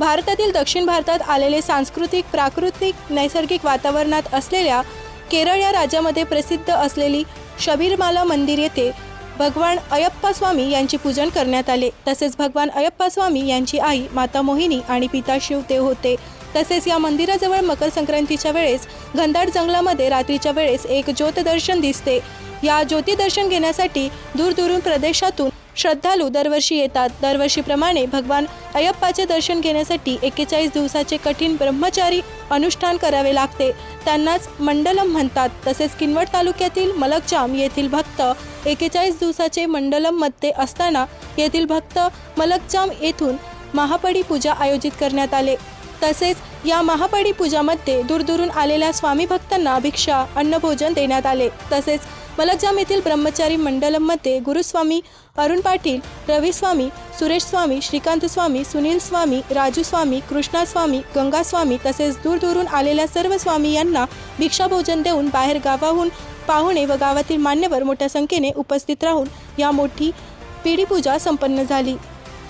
भारतातील दक्षिण भारतात आलेले सांस्कृतिक प्राकृतिक नैसर्गिक वातावरणात असलेल्या केरळ या राज्यामध्ये प्रसिद्ध असलेली शबीरमाला मंदिर येथे भगवान अयप्पा स्वामी यांचे पूजन करण्यात आले. तसेच भगवान अयप्पा स्वामी यांची आई माता मोहिनी आणि पिता शिव ते होते. तसेच या मंदिराजवळ मकर संक्रांतीच्या वेळेस घनदाट जंगलामध्ये रात्रीच्या वेळेस एक ज्योतदर्शन दिसते. या ज्योतिदर्शन घेण्यासाठी दूरदूरून प्रदेशातून श्रद्धालू दरवर्षी येतात. दरवर्षीप्रमाणे भगवान अयप्पाचे दर्शन घेण्यासाठी एक्केचाळीस दिवसाचे कठीण ब्रह्मचारी अनुष्ठान करावे लागते. त्यांनाच मंडलम म्हणतात. तसेच किनवट तालुक्यातील मलकजाम येथील भक्त एक्केचाळीस दिवसाचे मंडलममध्ये असताना येथील भक्त मलकजाम येथून महापडी पूजा आयोजित करण्यात आले. तसेच या महापडी पूजामध्ये दूरदूरून आलेल्या स्वामी भक्तांना भिक्षा अन्नभोजन देण्यात आले. तसेच मलकजाम येथील ब्रह्मचारी मंडलममध्ये गुरुस्वामी अरुण पाटील रवी स्वामी सुरेश स्वामी श्रीकांत स्वामी सुनील स्वामी राजू स्वामी कृष्णा स्वामी गंगा स्वामी तसेच दूरदूरून आलेल्या सर्व स्वामी यांना भिक्षाभोजन देऊन बाहेर गावाहून पाहुणे व गावातील मान्यवर मोठ्या संख्येने उपस्थित राहून या मोठी पिढीपूजा संपन्न झाली.